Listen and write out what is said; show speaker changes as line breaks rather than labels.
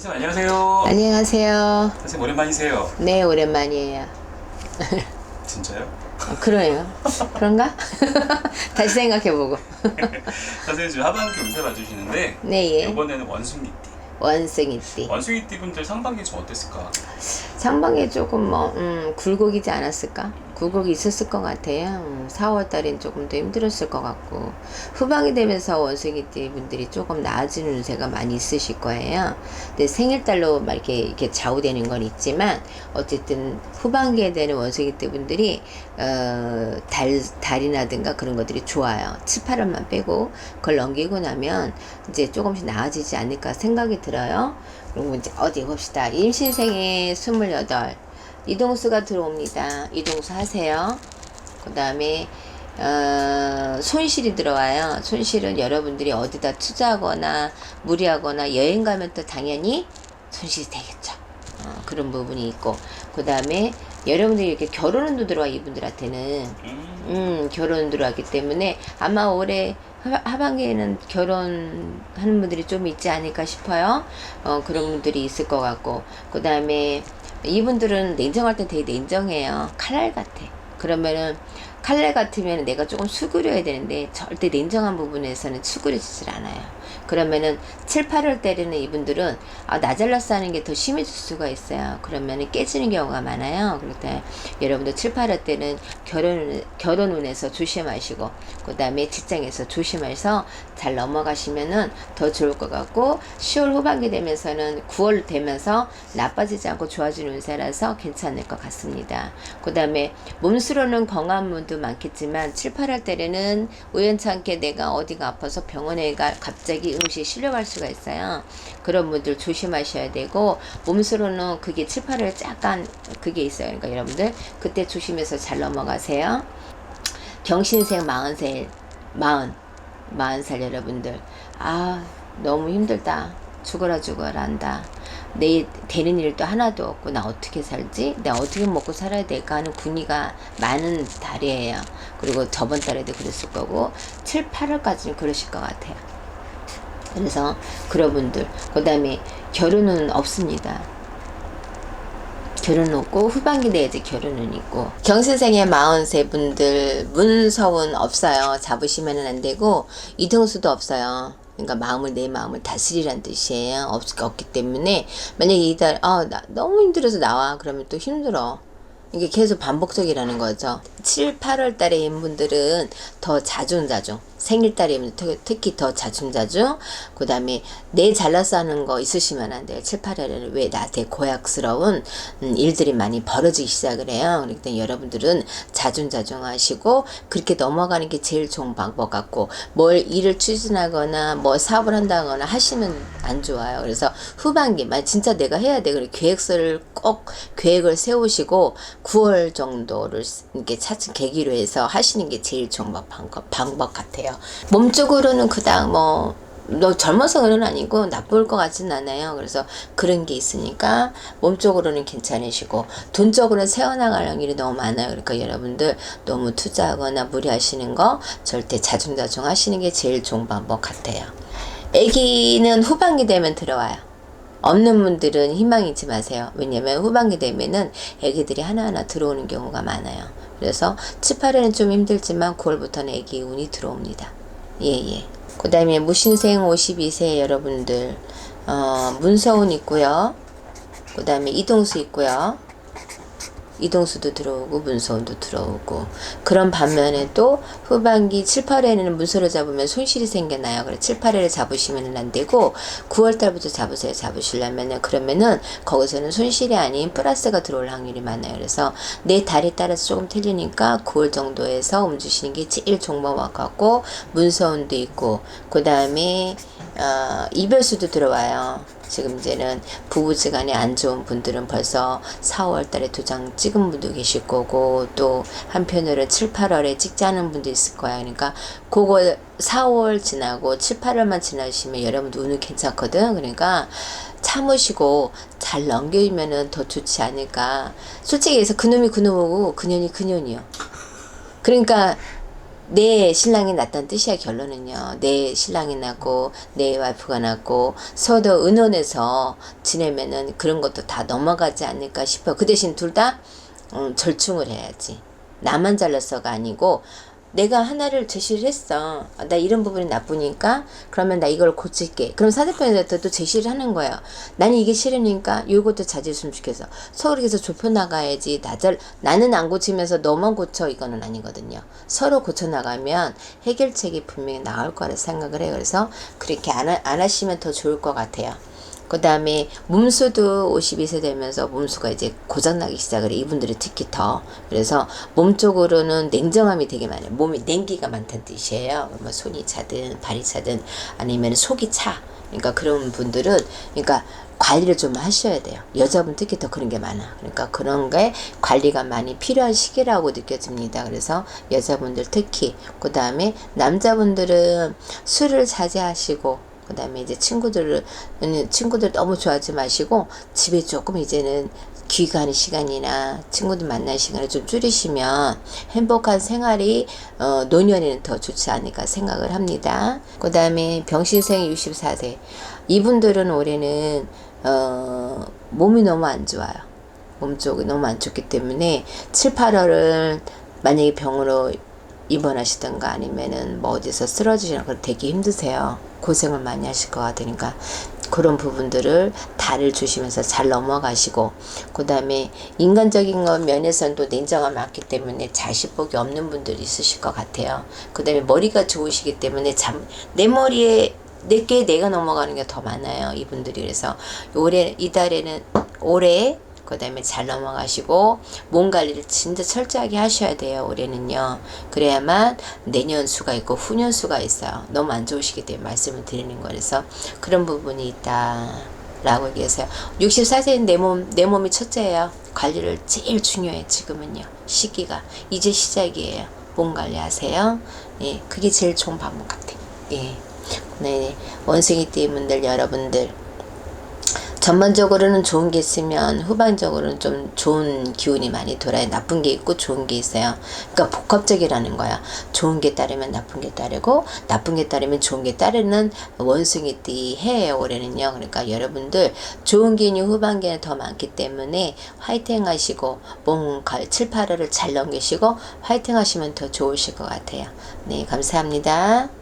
선생님 안녕하세요.
안녕하세요.
선생님 오랜만이세요.
네, 오랜만이에요.
진짜요?
어, 그래요. 그런가? 다시 생각해보고.
선생님 지금 하반기 운세 봐주시는데
네, 예.
이번에는 원숭이띠.
원숭이띠.
원숭이띠 분들 상반기 좀 어땠을까?
상방에 조금 뭐, 음, 굴곡이지 않았을까? 굴곡이 있었을 것 같아요. 음, 4월 달엔 조금 더 힘들었을 것 같고. 후반기 되면서 원숭이띠 분들이 조금 나아지는 운세가 많이 있으실 거예요. 근데 생일달로 막 이렇게, 이렇게 좌우되는 건 있지만, 어쨌든 후반기에 되는 원숭이띠 분들이, 어, 달, 달이나든가 그런 것들이 좋아요. 7, 8월만 빼고, 그걸 넘기고 나면 이제 조금씩 나아지지 않을까 생각이 들어요. 그리고 이제 어디 봅시다. 임신생의 28. 이동수가 들어옵니다. 이동수 하세요. 그 다음에, 어, 손실이 들어와요. 손실은 여러분들이 어디다 투자하거나 무리하거나 여행 가면 또 당연히 손실이 되겠죠. 어, 그런 부분이 있고. 그 다음에 여러분들이 이렇게 결혼운도 들어와 이분들한테는.
음,
음, 결혼 들어왔기 때문에 아마 올해 하- 하반기에는 결혼하는 분들이 좀 있지 않을까 싶어요. 어, 그런 분들이 있을 것 같고. 그 다음에 이분들은 냉정할 때 되게 냉정해요. 칼날 같아. 그러면은 칼날 같으면 내가 조금 수그려야 되는데 절대 냉정한 부분에서는 수그려지질 않아요. 그러면은 7, 8월 때리는 이분들은 아, 나 잘라서 하는 게 더 심해질 수가 있어요. 그러면은 깨지는 경우가 많아요. 그럴 때 여러분들 7, 8월 때는 결혼, 결혼 운에서 조심하시고, 그 다음에 직장에서 조심해서 잘 넘어가시면은 더 좋을 것 같고, 10월 후반기 되면서는 9월 되면서 나빠지지 않고 좋아지는 운세라서 괜찮을 것 같습니다. 그 다음에 몸수로는 건강한 분도 많겠지만 7, 8월 때는 우연찮게 내가 어디가 아파서 병원에 가 갑자기 응시 실려갈 수가 있어요. 그런 분들 조심하셔야 되고 몸수로는 그게 7, 8월 약간 그게 있어요. 그러니까 여러분들 그때 조심해서 잘 넘어가세요. 경신생 40살, 40, 40살 여러분들. 아, 너무 힘들다. 죽어라 죽어라 한다. 내 되는 일도 하나도 없고 나 어떻게 살지? 내가 어떻게 먹고 살아야 될까 하는 군의가 많은 달이에요. 그리고 저번 달에도 그랬을 거고 7, 8월까지는 그러실 것 같아요. 그래서 그런 분들 그 다음에 결혼은 없습니다. 결혼 없고 후반기 내야지 결혼은 있고 경신생의 43분들 문서운 없어요 잡으시면 안 되고 이등수도 없어요 그러니까 마음을 내 마음을 다스리란 뜻이에요. 없, 없기 때문에. 만약에 이달 아, 나 너무 힘들어서 나와. 그러면 또 힘들어 이게 계속 반복적이라는 거죠. 7, 8월 달에인 분들은 더 자중자중 생일달이면 특- 특히 더 자중자중 그 다음에 내 잘나서 하는 거 있으시면 안 돼요. 7, 8월에는 왜 나한테 고약스러운 음, 일들이 많이 벌어지기 시작을 해요. 때문에 여러분들은 자중자중 하시고 그렇게 넘어가는 게 제일 좋은 방법 같고 뭘 일을 추진하거나 뭐 사업을 한다거나 하시면 안 좋아요. 그래서 후반기만 진짜 내가 해야 돼 그래 계획서를 꼭 계획을 세우시고 9월 정도를 이렇게 차츰 계기로 해서 하시는 게 제일 좋은 방법, 방법 같아요. 몸쪽으로는 그닥 뭐, 너 젊어서는 아니고 나쁠 것 같진 않아요. 그래서 그런 게 있으니까 몸쪽으로는 괜찮으시고 돈적으로는 세워나가는 일이 너무 많아요. 그러니까 여러분들 너무 투자하거나 무리하시는 거 절대 자중자중 하시는 게 제일 좋은 방법 같아요. 아기는 후반기 되면 들어와요. 없는 분들은 희망 잊지 마세요. 왜냐면 후반기 되면은 애기들이 하나하나 들어오는 경우가 많아요. 그래서 7, 8회는 좀 힘들지만 9월부터는 애기 운이 들어옵니다. 예, 예. 그 다음에 무신생 52세 여러분들, 어, 문서운 있고요. 그 다음에 이동수 있고요. 이동수도 들어오고 문서운도 들어오고 그런 반면에 또 후반기 7, 8회에는 문서를 잡으면 손실이 생겨나요. 그래 7, 8회를 잡으시면 안 되고 9월 달부터 잡으세요. 잡으시려면은 그러면은 거기서는 손실이 아닌 플러스가 들어올 확률이 많아요. 그래서 내 달에 따라서 조금 틀리니까 9월 정도에서 움직이시는 게 제일 종목 같고 문서운도 있고 그 다음에 어, 이별수도 들어와요. 지금 이제는 부부지간에 안 좋은 분들은 벌써 4월 달에 도장 찍은 분도 계실 거고 또 한편으로 7, 8월에 찍지 않은 분도 있을 거야. 그러니까 그거 4월 지나고 7, 8월만 지나시면 여러분도 운은 괜찮거든. 그러니까 참으시고 잘 넘기면은 더 좋지 않을까. 솔직히 해서 그놈이 그놈이고 그년이 그년이요. 그러니까 내 신랑이 났다는 뜻이야 결론은요. 내 신랑이 났고 내 와이프가 났고 서로 의논해서 지내면은 그런 것도 다 넘어가지 않을까 싶어. 그 대신 둘다 음, 절충을 해야지. 나만 잘났어가 아니고 내가 하나를 제시를 했어. 아, 나 이런 부분이 나쁘니까 그러면 나 이걸 고칠게. 그럼 사대편한테도 제시를 하는 거예요. 나는 이게 싫으니까 요것도 자제했으면 좋겠어. 그래서 좁혀 나가야지. 나잘 나는 안 고치면서 너만 고쳐 이거는 아니거든요. 서로 고쳐 나가면 해결책이 분명히 나올 거라 생각을 해요. 그래서 그렇게 안, 하- 안 하시면 더 좋을 것 같아요. 그 다음에 몸수도 52세 되면서 몸수가 이제 고장나기 시작을 해. 이분들이 특히 더. 그래서 몸 쪽으로는 냉정함이 되게 많아요. 몸이 냉기가 많다는 뜻이에요. 뭐 손이 차든 발이 차든 아니면 속이 차. 그러니까 그런 분들은 그러니까 관리를 좀 하셔야 돼요. 여자분 특히 더 그런 게 많아. 그러니까 그런 게 관리가 많이 필요한 시기라고 느껴집니다. 그래서 여자분들 특히 그 다음에 남자분들은 술을 자제하시고 그 다음에 이제 친구들을, 음, 친구들 너무 좋아하지 마시고, 집에 조금 이제는 귀가하는 시간이나 친구들 만날 시간을 좀 줄이시면 행복한 생활이, 어, 노년에는 더 좋지 않을까 생각을 합니다. 그 다음에 병신생 64세. 이분들은 올해는, 어, 몸이 너무 안 좋아요. 몸 쪽이 너무 안 좋기 때문에 7, 8월을 만약에 병으로 입원하시던가 아니면은 뭐 어디서 쓰러지시나 그런 되게 힘드세요. 고생을 많이 하실 것 같으니까 그런 부분들을 다를 주시면서 잘 넘어가시고 그 다음에 인간적인 것 면에서는 또 냉정함 많기 때문에 자식복이 없는 분들이 있으실 것 같아요. 그 다음에 머리가 좋으시기 때문에 잠, 내 머리에 내게 내가 넘어가는 게 더 많아요. 이분들이 그래서 올해 이달에는 올해 그 다음에 잘 넘어가시고 몸 관리를 진짜 철저하게 하셔야 돼요. 올해는요. 그래야만 내년 수가 있고 후년 수가 있어요. 너무 안 좋으시기 때문에 말씀을 드리는 거라서 그런 부분이 있다. 라고 얘기해서요. 64세인 내 몸, 내 몸이 첫째예요. 관리를 제일 중요해, 지금은요. 시기가. 이제 시작이에요. 몸 관리하세요. 예, 그게 제일 좋은 방법 같아요. 예. 네, 원숭이 띠 분들 여러분들 전반적으로는 좋은 게 있으면 후반적으로는 좀 좋은 기운이 많이 돌아요. 나쁜 게 있고 좋은 게 있어요. 그러니까 복합적이라는 거야. 좋은 게 따르면 나쁜 게 따르고 나쁜 게 따르면 좋은 게 따르는 원숭이띠 해예요. 올해는요. 그러니까 여러분들 좋은 기운이 후반기에 더 많기 때문에 화이팅 하시고 몸 7, 8월을 잘 넘기시고 화이팅 하시면 더 좋으실 것 같아요. 네, 감사합니다.